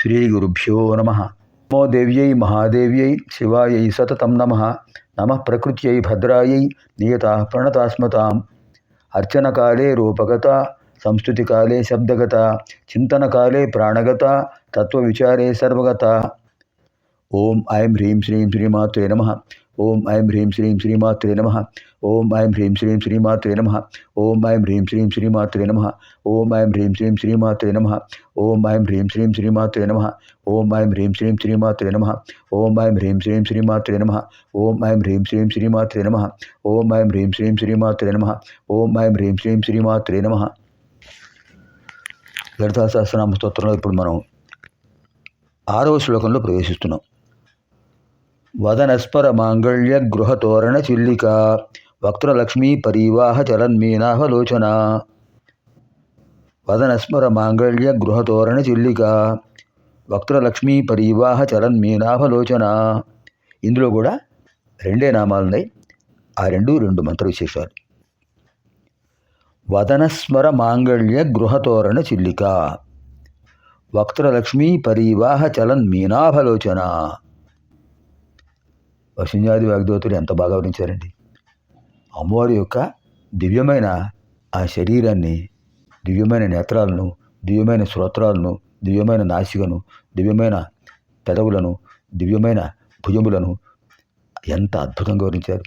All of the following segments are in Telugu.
శ్రీ గురుభ్యో నమ నమో దేవ్యై మహాదేవ్యై శివాయై సతతం నమ నమ ప్రకృత్యై భద్రాయై నియత ప్రణతాస్మతాం అర్చనకాలే రూపగత సంస్కృతికాలే శబ్దగత చింతనకాలే ప్రాణగత తత్వవిచారే సర్వగత ఓం ఐం హ్రీం శ్రీం శ్రీమాత్రే నమ ఓం ఐం హ్రీం శ్రీం శ్రీమాత్రే నమ ఓం ఐం హ్రీం శ్రీం శ్రీమాత్రే నమ ఓం ఐం హ్రీం శ్రీం శ్రీమాత్రే నమ ఓం ఐం హ్రీం శ్రీం శ్రీమాత్రే నమ ఓం ఐం హ్రీం శ్రీం శ్రీమాత్రే నమ ఓం ఐం హ్రీం శ్రీం శ్రీమాత్రే నమ ఓం ఐం హ్రీం శ్రీం శ్రీమాత్రే నమ ఓం ఐం హ్రీం శ్రీం శ్రీమాత్రే నమ ఓం ఐం హ్రీం శ్రీం శ్రీమాత్రే నమ ఓం ఐం హ్రీం శ్రీం శ్రీమాత్రే నమ లలితా సహస్రనామ స్తోత్రంలో ఇప్పుడు మనం ఆరవ శ్లోకంలో ప్రవేశిస్తున్నాం వదనస్పర మాంగళ్య గృహతోరణ చిల్లిక వక్త్రలక్ష్మీ పరీవాహ చలన్మీనాహలోచన వదనస్మర మాంగళ్య గృహతోరణ చిల్లిక వక్త్రలక్ష్మీ పరీవాహ చలన్మీనాభలోచన ఇందులో కూడా రెండే నామాలు ఉన్నాయి ఆ రెండు రెండు మంత్ర విశేషాలు వదనస్మర మాంగళ్య గృహతోరణ చిల్లిక వక్త్రలక్ష్మీ పరీవాహ చలన్ మీనాభలోచన వసుంజాది వాగ్దోతులు ఎంత బాగా వర్ణించారండి? అమ్మవారి యొక్క దివ్యమైన ఆ శరీరాన్ని దివ్యమైన నేత్రాలను దివ్యమైన శ్రోత్రాలను దివ్యమైన నాసికను దివ్యమైన పెదవులను దివ్యమైన భుజములను ఎంత అద్భుతంగా వర్ణించారు.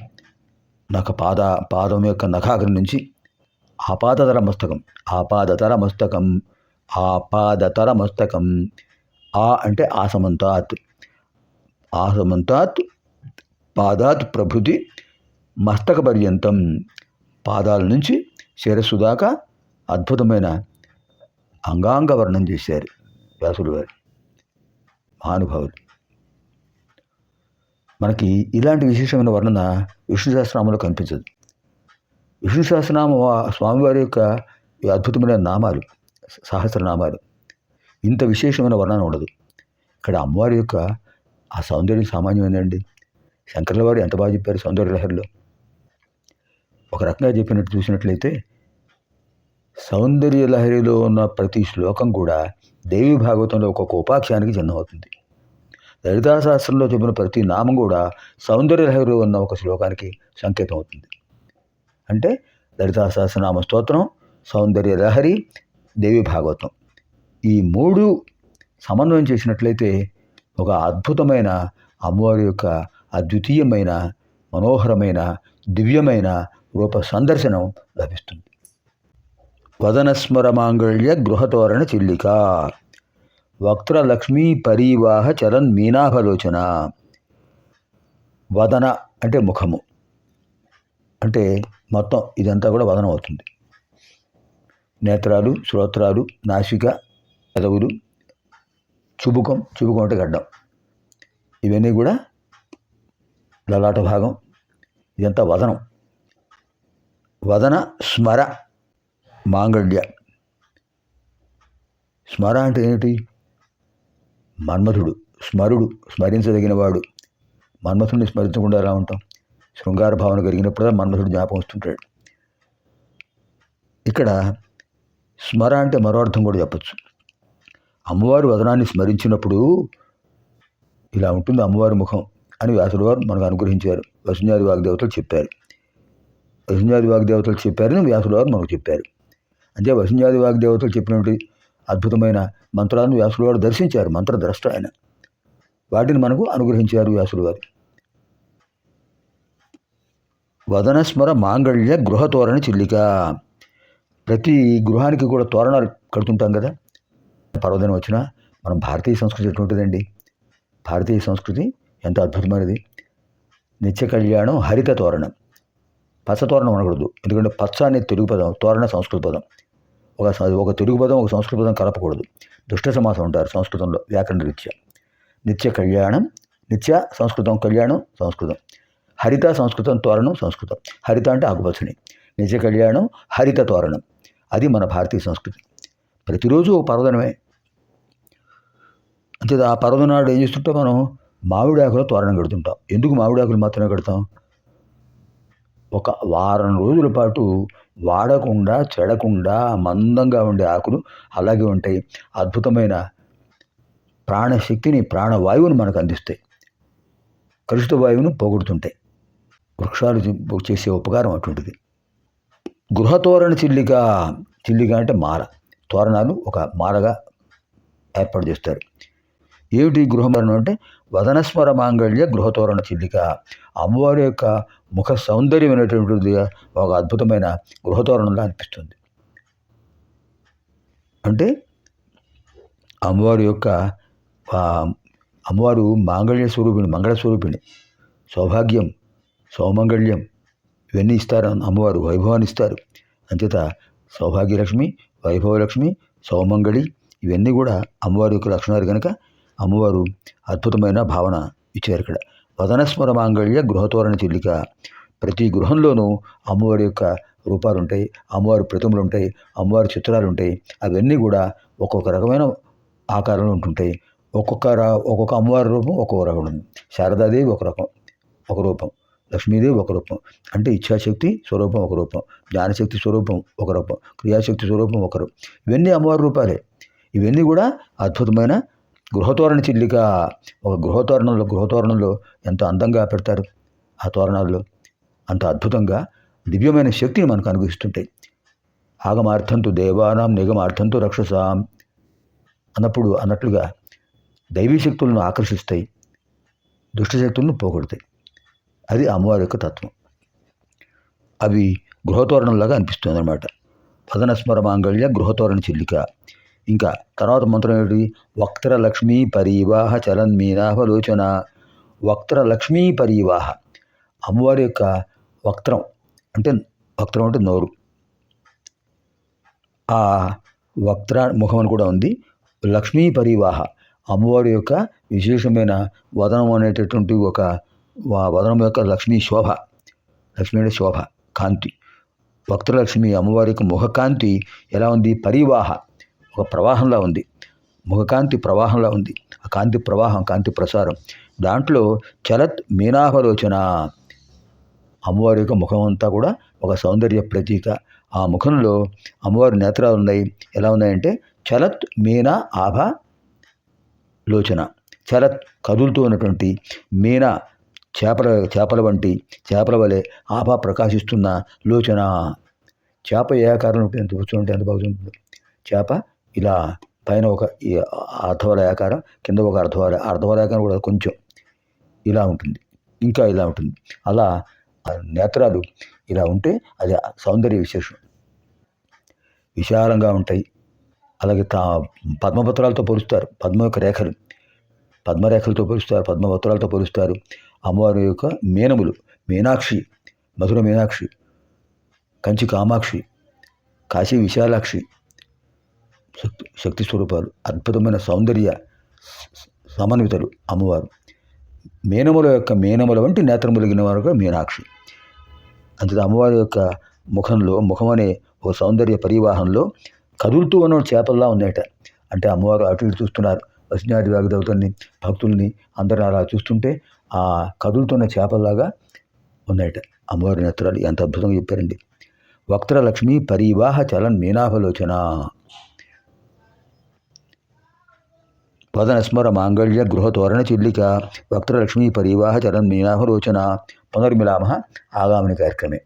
నాకు పాద పాదం యొక్క నఖాగ్రం నుంచి ఆపాదతర మస్తకం ఆపాదతర మస్తకం ఆపాదతర మస్తకం ఆ అంటే ఆసమంతాత్ ఆసమంతాత్ పాదాత్ ప్రభృతి మస్తక పర్యంతం పాదాల నుంచి శిరస్సు దాకా అద్భుతమైన అంగాంగ వర్ణం చేశారు వ్యాసుడు వారు మహానుభావులు. మనకి ఇలాంటి విశేషమైన వర్ణన విష్ణు సహస్రనామంలో కనిపించదు. విష్ణు సహస్రనామ స్వామివారి యొక్క అద్భుతమైన నామాలు సహస్రనామాలు ఇంత విశేషమైన వర్ణన ఉండదు. ఇక్కడ అమ్మవారి యొక్క ఆ సౌందర్యం సామాన్యమైందండి శంకర్ల వారు ఎంత బాగా చెప్పారు సౌందర్య లహరిలో. ఒక రకంగా చెప్పినట్టు చూసినట్లయితే సౌందర్య లహరిలో ఉన్న ప్రతి శ్లోకం కూడా దేవి భాగవతంలో ఒక్కొక్క ఉపాఖ్యానికి జన్మవుతుంది లలితాశాస్త్రంలో చెప్పిన ప్రతి నామం కూడా సౌందర్య లహరిలో ఉన్న ఒక శ్లోకానికి సంకేతం అవుతుంది అంటే లలితాశాస్త్రనామ స్తోత్రం సౌందర్య లహరి దేవి భాగవతం. ఈ మూడు సమన్వయం చేసినట్లయితే ఒక అద్భుతమైన అమ్మవారి యొక్క అద్వితీయమైన మనోహరమైన దివ్యమైన రూప సందర్శనం లభిస్తుంది. వదనస్మర మాంగళ్య గృహతోరణ చిల్లిక. వక్త్ర లక్ష్మీ పరీవాహ చరణ్ మీనాభలోచన. వదన అంటే ముఖము. అంటే మొత్తం ఇదంతా కూడా వదనం అవుతుంది. నేత్రాలు శ్రోత్రాలు నాసిక పెదవులు చుబుకం చుబుకం అంటే గడ్డం. ఇవన్నీ కూడా లలాట భాగం. ఇదంతా వదనం. వదన స్మర మాంగళ్య. స్మర అంటే ఏమిటి మన్మథుడు స్మరుడు స్మరించదగినవాడు. మన్మథుడిని స్మరించకుండా ఎలా ఉంటాం? శృంగార భావన కలిగినప్పుడు మన్మథుడు జ్ఞాపకం వస్తుంటాడు. ఇక్కడ స్మర అంటే మరో అర్థం కూడా చెప్పచ్చు. అమ్మవారి వదనాన్ని స్మరించినప్పుడు ఇలా ఉంటుంది అమ్మవారి ముఖం. అని వ్యాసుడు వారు మనకు అనుగ్రహించారు. వసుంజాది వాగ్దేవతలు చెప్పారు. వసుంజాది వాగ్దేవతలు చెప్పారని వ్యాసుడు వారు మనకు చెప్పారు. అంటే వసుంజాది వాగ్దేవతలు చెప్పినటువంటి అద్భుతమైన మంత్రాలను వ్యాసుడు వారు దర్శించారు. మంత్రద్రష్ట ఆయన. వాటిని మనకు అనుగ్రహించారు వ్యాసుడు వారు. వదనస్మర మాంగళ్య గృహ తోరణ చిల్లిక. ప్రతి గృహానికి కూడా తోరణాలు కడుతుంటాం కదా. పర్వదినం వచ్చినా మనం భారతీయ సంస్కృతి ఎటువంటిదండి? భారతీయ సంస్కృతి ఎంత అద్భుతమైనది. నిత్య కళ్యాణం హరిత తోరణం. పచ్చ తోరణం అనకూడదు. ఎందుకంటే పచ్చ అనేది తెలుగు పదం తోరణ సంస్కృత పదం. ఒక ఒక తెలుగు పదం ఒక సంస్కృత పదం కలపకూడదు. దుష్ట సమాసం ఉంటారు సంస్కృతంలో వ్యాకరణ రీత్యా నిత్య కళ్యాణం నిత్య సంస్కృతం కళ్యాణం సంస్కృతం. హరిత సంస్కృతం తోరణం సంస్కృతం. హరిత అంటే ఆకుపచ్చని. నిత్య కళ్యాణం హరిత తోరణం. అది మన భారతీయ సంస్కృతి. ప్రతిరోజు ఒక పర్వదనమే. అంతే ఆ పర్వదనాడు ఏం చేస్తుంటే మనం? మామిడి తోరణం కడుతుంటాం. ఎందుకు మామిడాకులు మాత్రమే కడతాం? ఒక వారం రోజుల పాటు వాడకుండా చెడకుండా మందంగా ఉండే ఆకులు అలాగే ఉంటాయి. అద్భుతమైన ప్రాణశక్తిని ప్రాణవాయువును మనకు అందిస్తాయి. కలుషిత వాయువును పోగొడుతుంటాయి. వృక్షాలు చేసే ఉపకారం అటువంటిది. గృహతోరణ చిల్లిక చిల్లిక అంటే మాల. తోరణాలు ఒక మాలగా ఏర్పాటు చేస్తారు. ఏమిటి గృహమరణం అంటే వదనస్మర మాంగళ్య గృహతోరణ చిల్లిక. అమ్మవారి యొక్క ముఖ సౌందర్యం అనేటువంటిది ఒక అద్భుతమైన గృహతోరణంలా అనిపిస్తుంది. అంటే అమ్మవారి యొక్క అమ్మవారు మాంగళ్య స్వరూపిణి మంగళ స్వరూపిణి సౌభాగ్యం సౌమంగళ్యం ఇవన్నీ ఇస్తారు అమ్మవారు వైభవాన్ని ఇస్తారు. అంచేత సౌభాగ్యలక్ష్మి వైభవలక్ష్మి సౌమంగళి ఇవన్నీ కూడా అమ్మవారి యొక్క లక్షణాలు కనుక అమ్మవారు అద్భుతమైన భావన ఇచ్చారు ఇక్కడ. వదనస్మర మాంగళ్య గృహతోరణ చెల్లిక. ప్రతి గృహంలోనూ అమ్మవారి యొక్క రూపాలు ఉంటాయి అమ్మవారి ప్రతిమలు ఉంటాయి అమ్మవారి చిత్రాలు ఉంటాయి అవన్నీ కూడా ఒక్కొక్క రకమైన ఆకారంలో ఉంటుంటాయి. ఒక్కొక్క రా- ఒక్కొక్క అమ్మవారి రూపం ఒక్కొక్క రకం ఉంది శారదాదేవి ఒక రకం ఒక రూపం. లక్ష్మీదేవి ఒక రూపం. అంటే ఇచ్ఛాశక్తి స్వరూపం ఒక రూపం. జ్ఞానశక్తి స్వరూపం ఒక రూపం. క్రియాశక్తి స్వరూపం ఒకరు. ఇవన్నీ అమ్మవారి రూపాలే. ఇవన్నీ కూడా అద్భుతమైన గృహతోరణ చిల్లిక ఒక గృహతోరణంలో గృహతోరణంలో ఎంత అందంగా పెడతారు ఆ తోరణాల్లో? అంత అద్భుతంగా దివ్యమైన శక్తిని మనకు అనుగ్రహిస్తుంటాయి. ఆగమార్థంతు దేవానాం నిగమార్థంతో రక్షసాం అన్నప్పుడు అన్నట్లుగా దైవీ శక్తులను ఆకర్షిస్తాయి దుష్ట శక్తులను పోగొడతాయి. అది అమ్మవారి యొక్క తత్వం. అవి గృహతోరణంలాగా అనిపిస్తుంది అనమాట పదనస్మర మాంగళ్య గృహతోరణ చిల్లిక. ఇంకా తర్వాత మంత్రం ఏమిటి? వక్త్ర లక్ష్మీ పరీవాహ చలన్ మీనాభలోచన వక్త్ర లక్ష్మీ పరీవాహ. అమ్మవారి యొక్క వక్త్రం అంటే వక్త్రం అంటే నోరు. ఆ వక్త్ర ముఖం అని కూడా ఉంది. లక్ష్మీ పరివాహ. అమ్మవారి యొక్క విశేషమైన వదనం అనేటటువంటి ఒక వా- వదనం యొక్క లక్ష్మీ శోభ. లక్ష్మీ అంటే శోభ కాంతి. వక్త్రలక్ష్మి అమ్మవారి యొక్క ముఖకాంతి ఎలా ఉంది? పరివాహ. ఒక ప్రవాహంలా ఉంది. ముఖకాంతి ప్రవాహంలా ఉంది. ఆ కాంతి ప్రవాహం కాంతి ప్రసారం. దాంట్లో చలత్ మీనాభలోచన అమ్మవారి యొక్క ముఖం అంతా కూడా ఒక సౌందర్య ప్రతీక. ఆ ముఖంలో అమ్మవారి నేత్రాలు ఉన్నాయి. ఎలా ఉన్నాయంటే చలత్ మీనా ఆభ లోచన. చలత్ కదులుతూ ఉన్నటువంటి మీనా చేపల చేపల వంటి చేపల వలె ఆభా ప్రకాశిస్తున్న లోచన. చేప ఏ ఆకారంలో ఉంటుంది ఎంత కూర్చుంటే ఎంత బాగుంటుంది చేప ఇలా పైన ఒక ఈ కింద ఒక అర్ధవలయ అర్ధవలయాకారం కూడా కొంచెం ఇలా ఉంటుంది. ఇంకా ఇలా ఉంటుంది. అలా నేత్రాలు ఇలా ఉంటే అది సౌందర్య విశేషం. విశాలంగా ఉంటాయి. అలాగే తా పద్మపత్రాలతో పోలుస్తారు. పద్మ యొక్క రేఖలు. పద్మరేఖలతో పోలుస్తారు. పద్మపత్రాలతో పోలుస్తారు. అమ్మవారి యొక్క మీనములు. మీనాక్షి మధుర మీనాక్షి కంచి కామాక్షి కాశీ విశాలాక్షి శక్తి శక్తి స్వరూపాలు అద్భుతమైన సౌందర్య సమన్వితలు అమ్మవారు. మీనముల యొక్క మీనముల వంటి నేత్రములిగిన వారు కూడా మీనాక్షి. అంతే అమ్మవారి యొక్క ముఖంలో ముఖం అనే ఓ సౌందర్య పరివాహంలో కదులుతూ ఉన్న చేపల్లా ఉన్నాయట అంటే అమ్మవారు అటు ఇటు చూస్తున్నారు. వసినాది వాగ్దేవతల్ని భక్తుల్ని అందరిని అలా చూస్తుంటే ఆ కదులుతున్న చేపల్లాగా ఉన్నాయట అమ్మవారి నేత్రాలు. ఎంత అద్భుతంగా చెప్పారండి. వక్త్ర లక్ష్మి పరివాహ చలన్ మీనాభలోచన. పదనస్మర మాంగళ్య గృహతోరణ చిల్లిక వక్త్రలక్ష్మీ పరివాహ చరణ్ మీనాభలోచన పునర్మిలామ ఆగామిని కార్యక్రమే